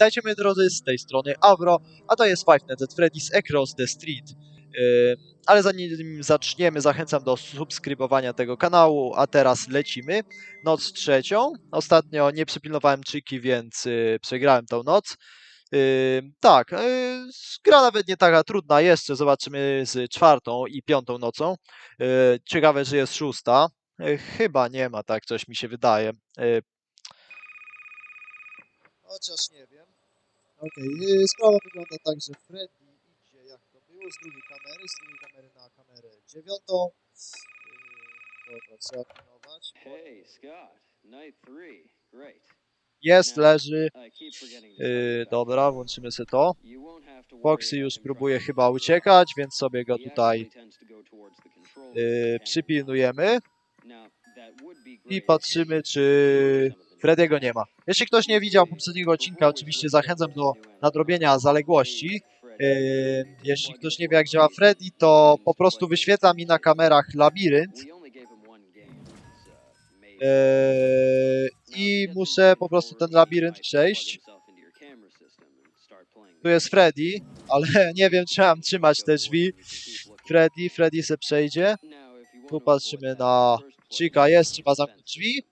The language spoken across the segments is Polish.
Witajcie moi drodzy, z tej strony Avro, a to jest Five Nights at Freddy's Across the Street. Ale zanim zaczniemy, zachęcam do subskrybowania tego kanału, a teraz lecimy. Noc trzecią. Ostatnio nie przypilnowałem czyki, więc yy, przegrałem tą noc. Tak, yy, gra nawet nie taka trudna jeszcze, zobaczymy z czwartą i piątą nocą. Yy, ciekawe, że jest szósta. Chyba nie ma, tak coś mi się wydaje. Yy, Chociaż nie. Okej, yy, sprawa wygląda tak, że Freddy idzie jak to było, z drugiej kamery, z drugiej kamery na kamerę dziewiątą. Yy, dobra, trzeba pilnować. Hey, Scott. Night three. Great. Jest, leży. Yy, dobra, włączymy sobie to. Foxy już próbuje chyba uciekać, więc sobie go tutaj yy, przypilnujemy i patrzymy, czy Frediego nie ma. Jeśli ktoś nie widział poprzedniego odcinka, oczywiście zachęcam do nadrobienia zaległości. Yy, jeśli ktoś nie wie jak działa Freddy, to po prostu wyświetla mi na kamerach labirynt yy, i muszę po prostu ten labirynt przejść. Tu jest Freddy, ale nie wiem czy mam trzymać te drzwi. Freddy, Freddy se przejdzie. Tu patrzymy na Chica, jest, trzeba zamknąć drzwi.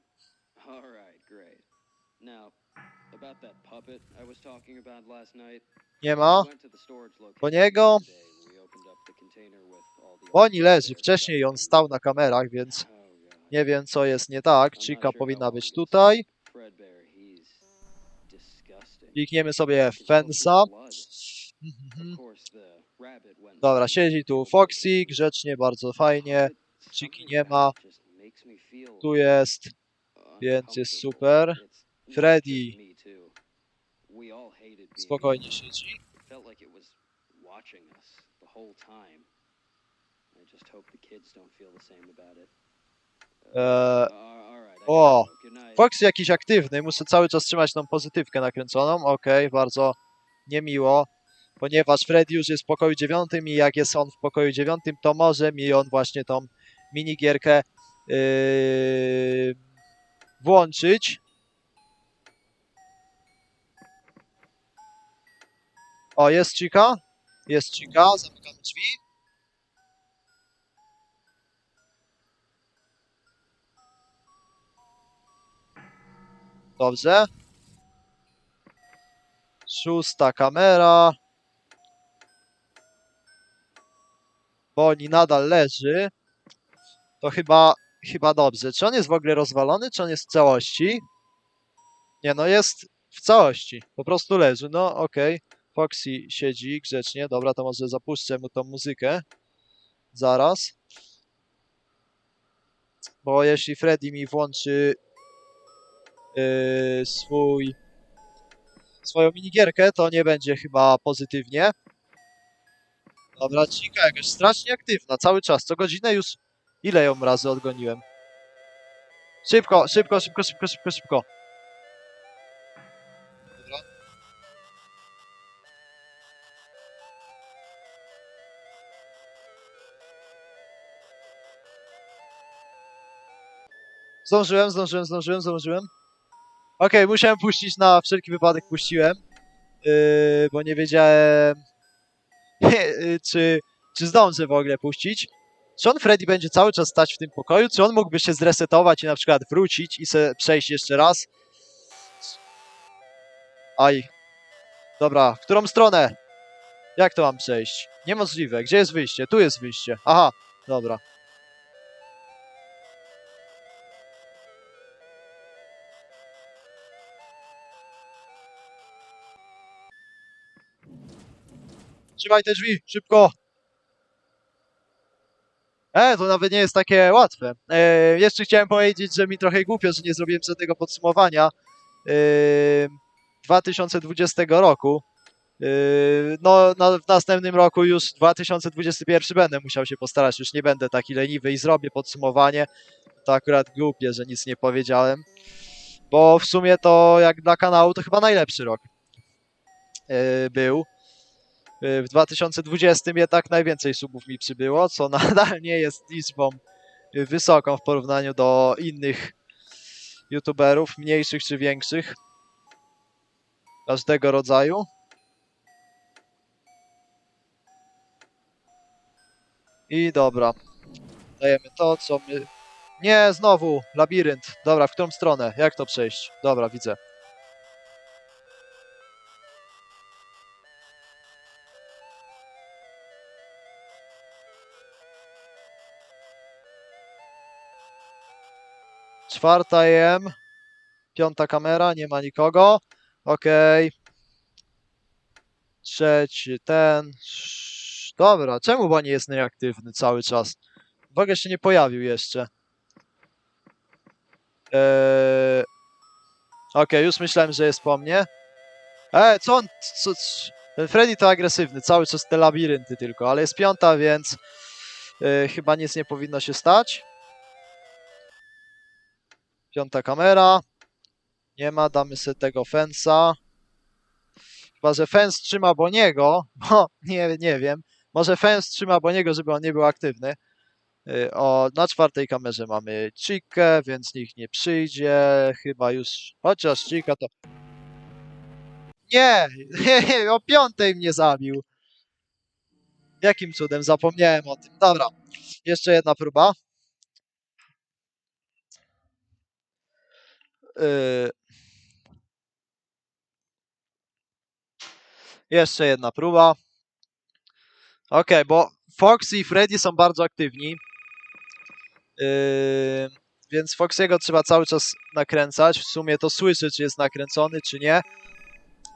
With all the Oni other leży. Wcześniej on stał na kamerach, więc Oh, nie wiem co jest nie tak. Chica powinna być tutaj. Klikniemy sobie Fensa. Mhm. Dobra, siedzi tu Foxy, grzecznie, bardzo fajnie. Chiki nie ma. Tu jest więc jest super. Freddy. Spokojnie siedzi. Eee, o. Foxy jakiś aktywny, muszę cały czas trzymać tą pozytywkę nakręconą. Okej, bardzo niemiło. Ponieważ Freddy już jest w pokoju dziewiątym i jak jest on w pokoju dziewiątym, to może mi on właśnie tą minigierkę yy, włączyć. O, jest Chica. Jest Chica, zamykamy drzwi. Dobrze. Szósta kamera. Boni nadal leży. To chyba, chyba dobrze. Czy on jest w ogóle rozwalony, czy on jest w całości? Nie, no jest w całości. Po prostu leży. No, okej. Foxy siedzi grzecznie. Dobra, to może zapuszczę mu tą muzykę. Zaraz. Bo jeśli Freddy mi włączy yy, swój swoją minigierkę, to nie będzie chyba pozytywnie. Dobra, Cika jakaś strasznie aktywna, cały czas, co godzinę już ile ją razy odgoniłem. Szybko, szybko, szybko, szybko, szybko, szybko. Zdążyłem, zdążyłem, zdążyłem, zdążyłem. Okej, musiałem puścić na wszelki wypadek, puściłem. Yy, bo nie wiedziałem, yy, czy, czy zdążę w ogóle puścić. Czy on Freddy będzie cały czas stać w tym pokoju, czy on mógłby się zresetować i na przykład wrócić i se przejść jeszcze raz? Aj. Dobra, w którą stronę? Jak to mam przejść? Niemożliwe. Gdzie jest wyjście? Tu jest wyjście. Aha, dobra. Trzymaj te drzwi, szybko! E, to nawet nie jest takie łatwe. E, jeszcze chciałem powiedzieć, że mi trochę głupio, że nie zrobiłem żadnego podsumowania e, 2020 roku. E, no, na, w następnym roku już 2021 będę musiał się postarać, już nie będę taki leniwy i zrobię podsumowanie. To akurat głupie, że nic nie powiedziałem. Bo w sumie to jak dla kanału to chyba najlepszy rok e, był. W 2020 jednak najwięcej subów mi przybyło, co nadal nie jest liczbą wysoką w porównaniu do innych youtuberów, mniejszych czy większych. każdego rodzaju. I dobra. Dajemy to, co my... Nie, znowu! Labirynt. Dobra, w którą stronę? Jak to przejść? Dobra, widzę. Czwarta jem. Piąta kamera, nie ma nikogo. Okej. Trzeci, ten. Dobra, czemu Boni jest nieaktywny cały czas? W ogóle się nie pojawił jeszcze. Eee... Już myślałem, że jest po mnie. E, co on... Co, ten Freddy to agresywny, cały czas te labirynty tylko, ale jest piąta, więc e, chyba nic nie powinno się stać. Piąta kamera. Nie ma, damy sobie tego fensa. Chyba, że fens trzyma Boniego, bo nie, nie wiem. Może fens trzyma Boniego, żeby on nie był aktywny. Y, O, na czwartej kamerze mamy Chikę, więc nikt nie przyjdzie. Chyba już. Chociaż Chika to. Nie! O piątej mnie zabił. Jakim cudem zapomniałem o tym. Dobra. Jeszcze jedna próba. Jeszcze jedna próba. Okej, bo Fox i Freddy są bardzo aktywni. Yy, więc Foxiego trzeba cały czas nakręcać. W sumie to słyszy, czy jest nakręcony, czy nie.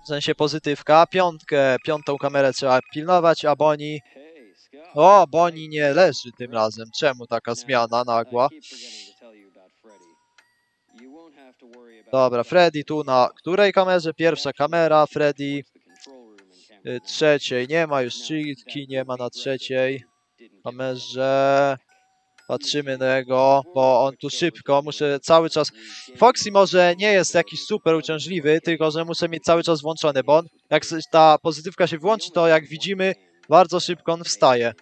W sensie pozytywka. Piątkę, piątą kamerę trzeba pilnować, a Boni... O, Boni nie leży tym razem. Czemu taka zmiana nagła? Dobra, Freddy tu na której kamerze? Pierwsza kamera, Freddy. Y, Trzeciej nie ma już Chiki, nie ma na trzeciej kamerze. Patrzymy na niego, bo on tu szybko, muszę cały czas... Foxy może nie jest jakiś super uciążliwy, tylko że muszę mieć cały czas włączony, bo on, jak ta pozytywka się włączy, to jak widzimy, bardzo szybko on wstaje.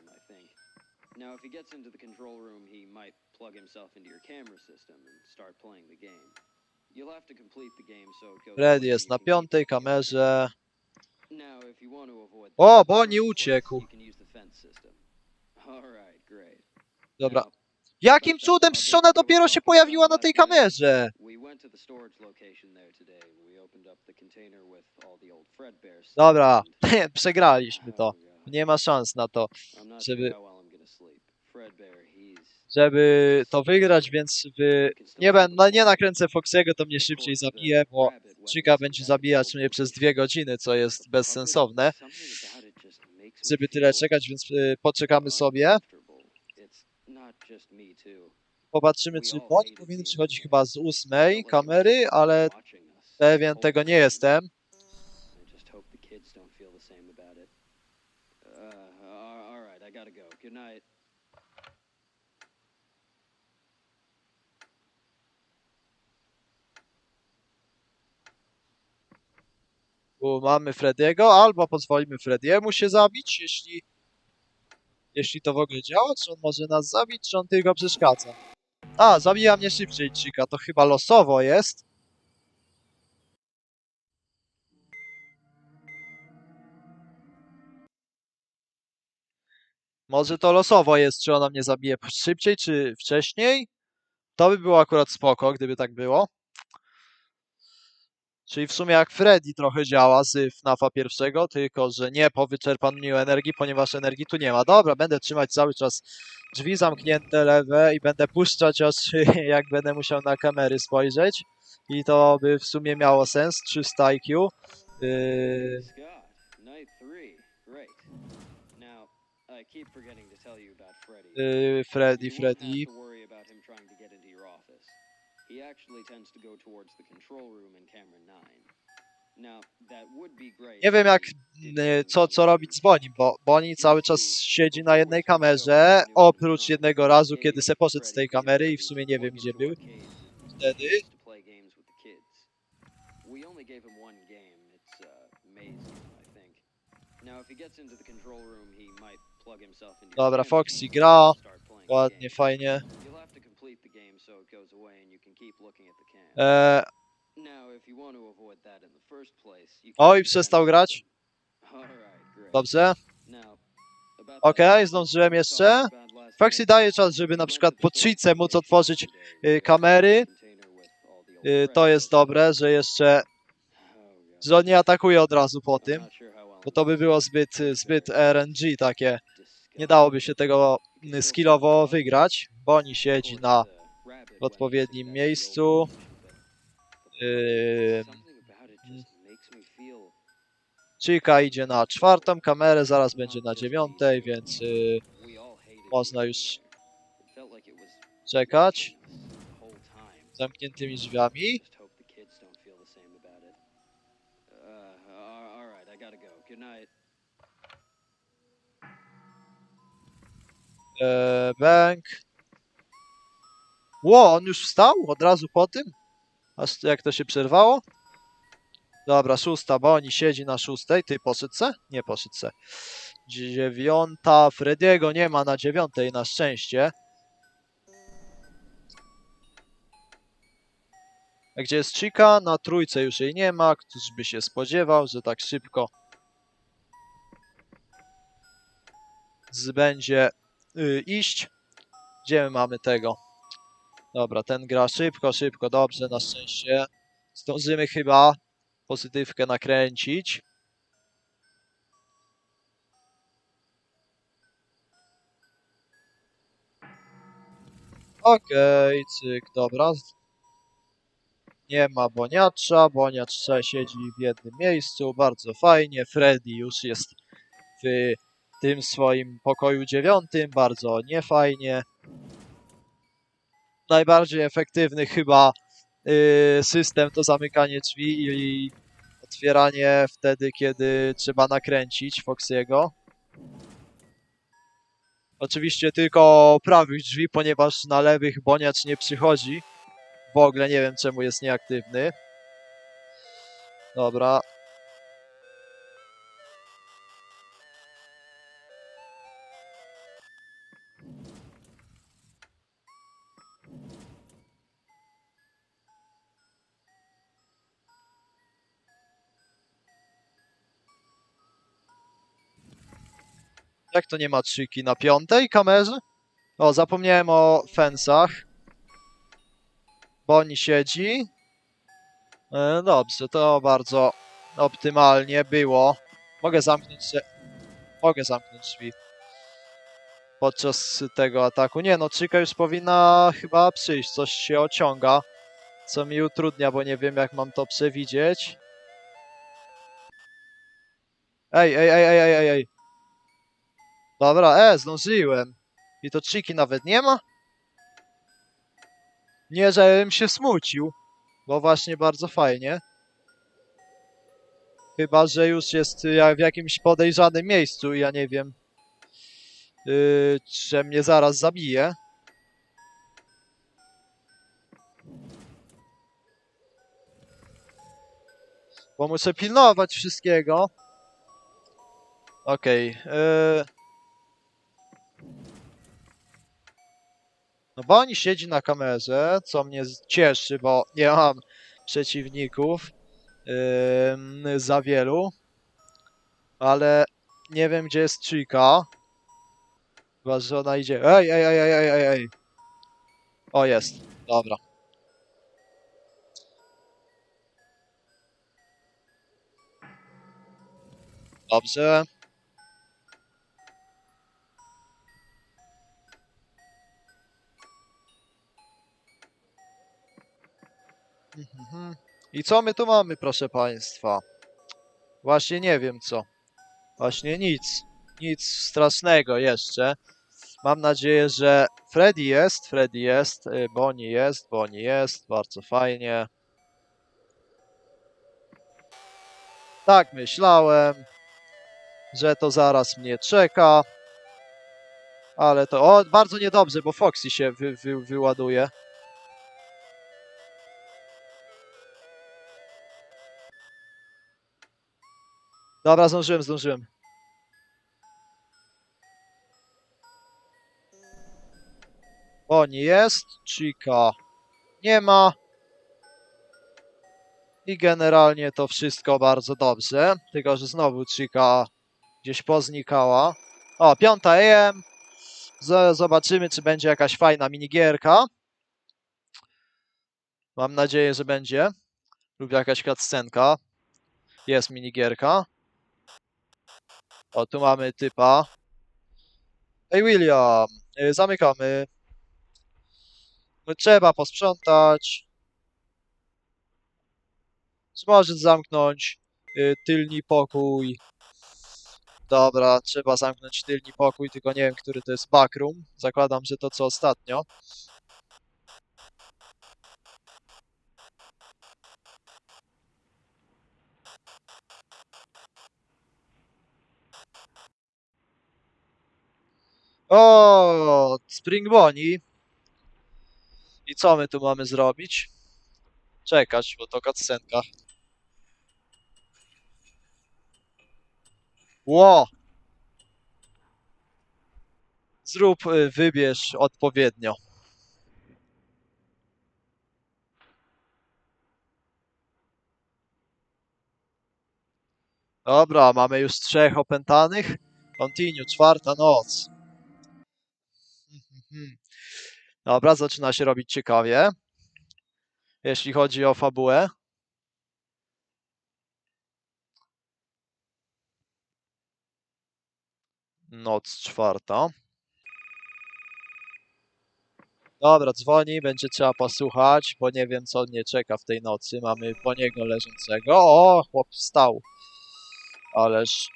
Now, if he gets into the control room, he might plug himself into your camera system and start playing the game. Away jest na piątej kamerze. Avoid O, of course, uciekł. Dobra. Jakim cudem przecież ona dopiero się pojawiła na tej kamerze? Fredbear stuff Dobra, przegraliśmy to. Oh. Nie ma szans na to, żeby- żeby to wygrać, więc wy... nie, będę, no nie nakręcę Foxiego, to mnie szybciej zabije, bo Chica będzie zabijać mnie przez dwie godziny, co jest bezsensowne, żeby tyle czekać, więc y, poczekamy sobie. Popatrzymy, czy Boni powinien przychodzić chyba z ósmej kamery, ale pewien tego nie jestem. I just hope the kids don't feel the same about it. Uh, all right, I gotta go. Good night. Tu mamy Frediego, albo pozwolimy Frediemu się zabić, jeśli, jeśli to w ogóle działa, czy on może nas zabić, czy on tylko przeszkadza. A, zabija mnie szybciej Chica, to chyba losowo jest. Może to losowo jest, czy ona mnie zabije szybciej, czy wcześniej. To by było akurat spoko, gdyby tak było. Czyli w sumie jak Freddy trochę działa z FNAFa pierwszego, tylko że nie po wyczerpaniu energii, ponieważ energii tu nie ma. Dobra, będę trzymać cały czas drzwi zamknięte lewe i będę puszczać aż jak będę musiał na kamery spojrzeć. I to by w sumie miało sens. 300 IQ. Yy, Freddy. yy, won't Freddy. He actually tends to go towards the control room in camera 9. Now, that would be great. Nie wiem jak, yy, co, co robić z Bonim, bo Boni cały czas siedzi na jednej kamerze, oprócz jednego razu, kiedy se poszedł z tej kamery i w sumie nie wiem gdzie był wtedy. Uh, Dobra, Foxy gra, ładnie, fajnie. So it goes away and you can keep looking at the cam. E, Now, if you want to avoid that in the first place, you can Oj, przestał grać. Great. Dobrze. Now, about Okej, that- zdążyłem jeszcze. Foxy daje czas, żeby na przykład po cheatce móc otworzyć y, kamery. Y, to jest dobre, że jeszcze, że on nie atakuje od razu po tym, bo to by było zbyt, y, zbyt RNG takie. Nie dałoby się tego y, skillowo wygrać, bo oni siedzi na w odpowiednim miejscu. Chica idzie na czwartą kamerę, zaraz będzie na dziewiątej, więc y, można już czekać zamkniętymi drzwiami. E, bank. Ło, on już wstał od razu po tym? Aż jak to się przerwało? Dobra, szósta, bo oni siedzi na szóstej. Ty poszedł? Nie poszedł. Dziewiąta, Frediego nie ma na dziewiątej na szczęście. A gdzie jest Chica? Na trójce już jej nie ma. Któż by się spodziewał, że tak szybko z będzie y, iść. Gdzie my mamy tego? Dobra, ten gra szybko, szybko, dobrze, na szczęście. Zdążymy chyba pozytywkę nakręcić. Okej, cyk, dobra. Nie ma Boniacza, Boniacz siedzi w jednym miejscu, bardzo fajnie. Freddy już jest w tym swoim pokoju dziewiątym, bardzo niefajnie. Najbardziej efektywny chyba y, system to zamykanie drzwi i otwieranie wtedy, kiedy trzeba nakręcić Foxiego. Oczywiście tylko prawych drzwi, ponieważ na lewych Boniacz nie przychodzi. W ogóle nie wiem czemu jest nieaktywny. Dobra, Jak to nie ma trzyki na piątej kamerze? O, zapomniałem o fensach. Boni siedzi. E, dobrze, to bardzo optymalnie było. Mogę zamknąć się. Mogę zamknąć drzwi. Podczas tego ataku. Nie no, Chica już powinna chyba przyjść. Coś się ociąga. Co mi utrudnia, bo nie wiem jak mam to przewidzieć. Ej, ej, ej, ej, ej, ej. Dobra, e, zdążyłem. I to Chiki nawet nie ma? Nie, żebym się smucił, bo właśnie bardzo fajnie. Chyba, że już jest y, w jakimś podejrzanym miejscu ja nie wiem, yy, że mnie zaraz zabije. Bo muszę pilnować wszystkiego. Okej. yy. No bo oni siedzi na kamerze, co mnie cieszy, bo nie mam przeciwników ym, za wielu. Ale nie wiem, gdzie jest Chica. Chyba, że ona idzie. Ej, ej, ej, ej, ej, ej. O, jest. Dobra. Dobrze. Mhm. I co my tu mamy, proszę państwa? Właśnie nie wiem co. Właśnie nic. Nic strasznego jeszcze. Mam nadzieję, że Freddy jest, Freddy jest, y, Bonnie jest, Bonnie jest, bardzo fajnie. Tak myślałem, że to zaraz mnie czeka. Ale to, o, bardzo niedobrze, bo Foxy się wy, wy, wyładuje. Dobra, zdążyłem, zdążyłem. Bonnie jest, Chica nie ma. I generalnie to wszystko bardzo dobrze. Tylko, że znowu Chica gdzieś poznikała. O, piąta AM. Z- Zobaczymy, czy będzie jakaś fajna minigierka. Mam nadzieję, że będzie. Lub jakaś cutscenka. Jest minigierka. O, tu mamy typa. Ej, William, y, zamykamy. No, Trzeba posprzątać. Możesz zamknąć y, tylni pokój? Dobra, trzeba zamknąć tylni pokój, tylko nie wiem, który to jest backroom. Zakładam, że to co ostatnio. O, Spring Bonnie. I co my tu mamy zrobić? Czekać, bo to cutscenka. Ło! Zrób, y, wybierz odpowiednio. Dobra, mamy już trzech opętanych. Continue, czwarta noc. Mhm. Dobra, zaczyna się robić ciekawie. Jeśli chodzi o fabułę. Noc czwarta. Dobra, dzwoni, będzie trzeba posłuchać, bo nie wiem co mnie czeka w tej nocy. Mamy po niego leżącego. O, chłop wstał. Ależ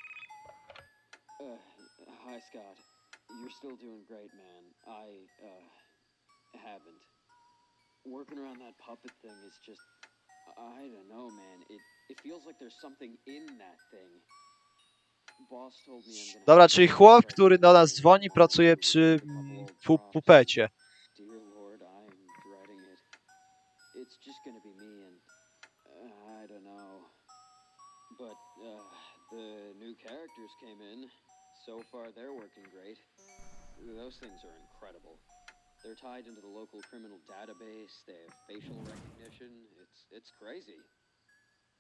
Uh, hi, Scott. You're still doing great, man. I, uh, haven't. Working around that puppet thing is just. I don't know, man. It, it feels like there's something in that thing. Boss told me I'm Dobra, czyli chłop, który do nas dzwoni, pracuje przy mm, pu pupecie. Dear Lord, I'm dreading it. It's just gonna be me and uh, I don't know. But uh, the new characters came in. So far, they're working great. Those things are incredible. They're tied into the local criminal database. They have facial recognition. It's it's crazy.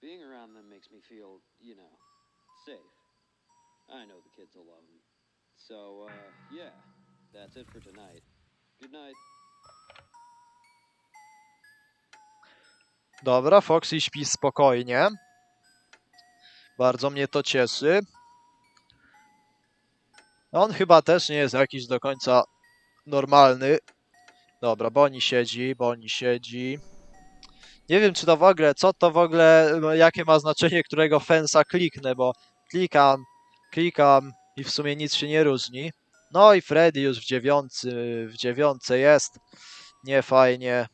Being around them makes me feel, you know, safe. I know the kids will love them. So, uh, yeah, that's it for tonight. Good night. Dobra, Foxy śpi spokojnie. Bardzo mnie to cieszy. On chyba też nie jest jakiś do końca normalny. Dobra, Boni siedzi, Boni siedzi. Nie wiem, czy to w ogóle, co to w ogóle, no, jakie ma znaczenie, którego fensa kliknę, bo klikam, klikam i w sumie nic się nie różni. No i Freddy już w dziewiątce, w dziewiątce jest. Nie fajnie.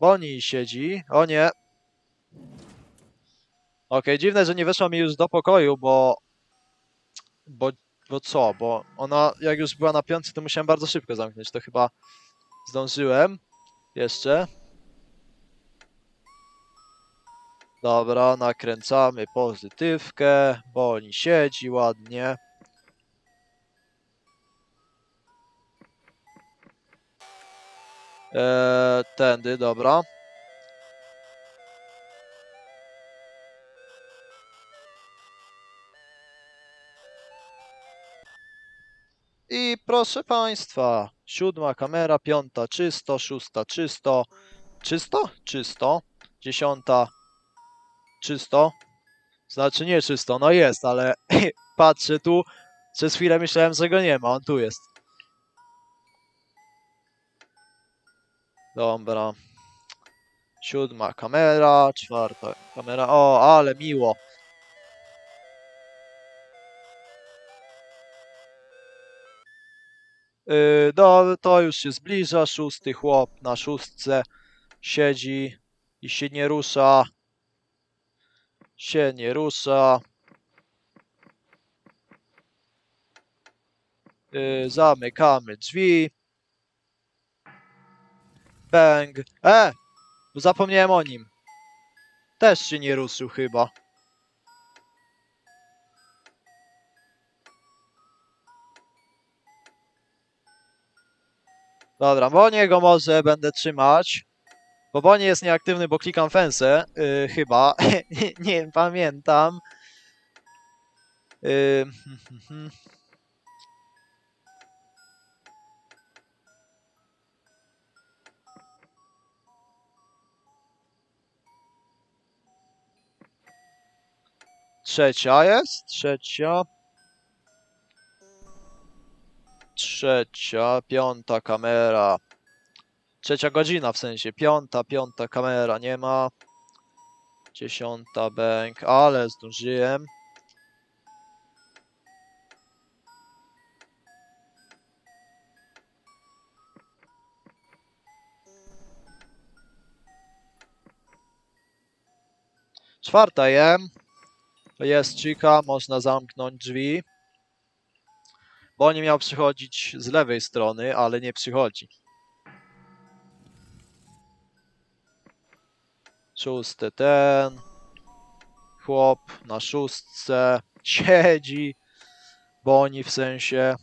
Boni siedzi. O nie. Okej, dziwne, że nie weszła mi już do pokoju, bo... Bo, bo co? Bo ona, jak już była na piątce, to musiałem bardzo szybko zamknąć. To chyba zdążyłem. Jeszcze. Dobra, nakręcamy pozytywkę. Boni siedzi ładnie. Eee, tędy, dobra. I proszę Państwa, siódma kamera, piąta czysto, szósta czysto, czysto? Czysto. Dziesiąta czysto. Znaczy nie czysto, no jest, ale patrzę tu, przez chwilę myślałem, że go nie ma, on tu jest. Dobra. Siódma kamera, czwarta kamera. O, ale miło. No, to już się zbliża. Szósty chłop na szóstce siedzi i się nie rusza. Się nie rusza. Yy, zamykamy drzwi. Bang. E! Zapomniałem o nim. Też się nie ruszył chyba. Dobra, bo niego może będę trzymać. Bo Boni jest nieaktywny, bo klikam fence, yy, chyba. nie, pamiętam. Yy, Trzecia jest, trzecia. Trzecia, piąta kamera. Trzecia godzina w sensie, piąta, piąta kamera nie ma. Dziesiąta bęk, ale zdążyłem. Czwarta jem. Jest chica, można zamknąć drzwi. Bo nie miał przychodzić z lewej strony, ale nie przychodzi. Szósty ten. Chłop na szóstce siedzi. Boni w sensie.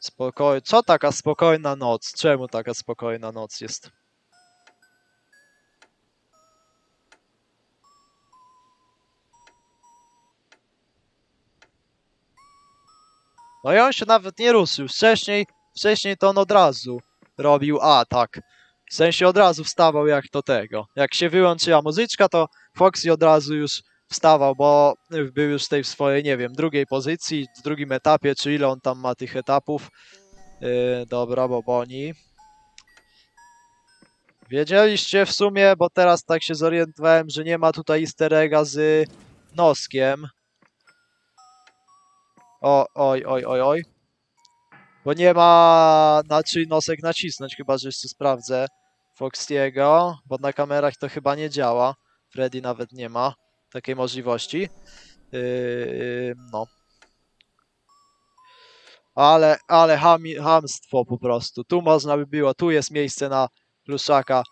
Spokoj... Co taka spokojna noc? Czemu taka spokojna noc jest? No i on się nawet nie ruszył. Wcześniej, wcześniej to on od razu robił atak. W sensie od razu wstawał jak do tego. Jak się wyłączyła muzyczka, to Foxy od razu już wstawał, bo był już w swojej, nie wiem, drugiej pozycji, w drugim etapie, czy ile on tam ma tych etapów. Yy, dobra, bo Boni. Wiedzieliście w sumie, bo teraz tak się zorientowałem, że nie ma tutaj easter egga z noskiem. O, oj, oj, oj, oj. Bo nie ma na czyj nosek nacisnąć, chyba że jeszcze sprawdzę Foxiego, bo na kamerach to chyba nie działa. Freddy nawet nie ma takiej możliwości. Yy, no. Ale, ale hami, hamstwo po prostu. Tu można by było, tu jest miejsce na pluszaka.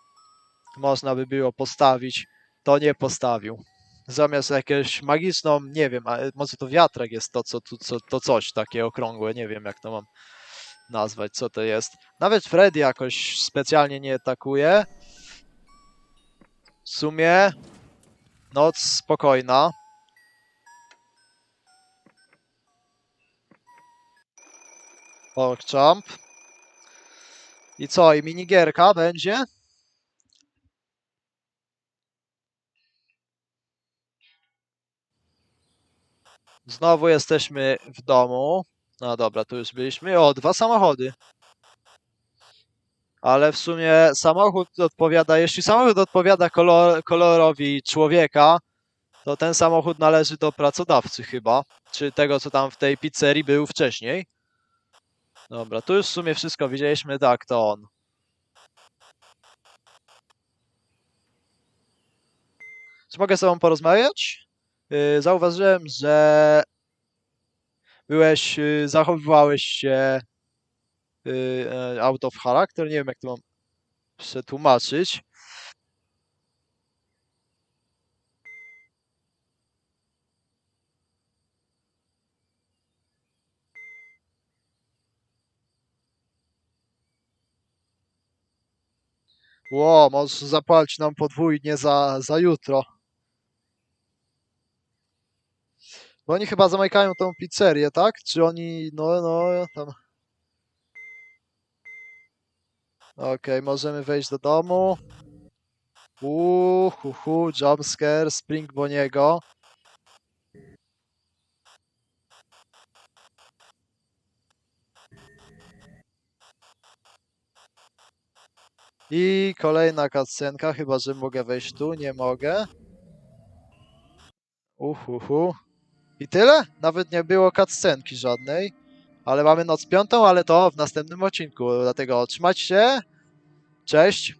Można by było postawić. To nie postawił zamiast jakieś magiczną, nie wiem, a może to wiatrak jest to, co, co, to coś takie okrągłe, nie wiem jak to mam nazwać, co to jest. Nawet Freddy jakoś specjalnie nie atakuje. W sumie noc spokojna. Pogchamp. I co, i minigierka będzie? Znowu jesteśmy w domu. No dobra, tu już byliśmy. O, dwa samochody. Ale w sumie samochód odpowiada, jeśli samochód odpowiada kolor, kolorowi człowieka, to ten samochód należy do pracodawcy chyba. Czy tego, co tam w tej pizzerii był wcześniej. Dobra, tu już w sumie wszystko widzieliśmy. Tak, to on. Czy mogę z tobą porozmawiać? Yy, zauważyłem, że byłeś, yy, zachowywałeś się yy, e, out of character. Nie wiem, jak to mam przetłumaczyć. Ło, możesz zapłacić nam podwójnie za, za jutro. Bo oni chyba zamykają tą pizzerię, tak? Czy oni, no, no, tam... Okej, możemy wejść do domu. Uuu, hu, hu, jumpscare, Spring Boniego. I kolejna cutscenka, chyba że mogę wejść tu, nie mogę. Uhuhu. I tyle? Nawet nie było cutscenki żadnej. Ale mamy noc piątą, ale to w następnym odcinku. Dlatego trzymajcie się. Cześć.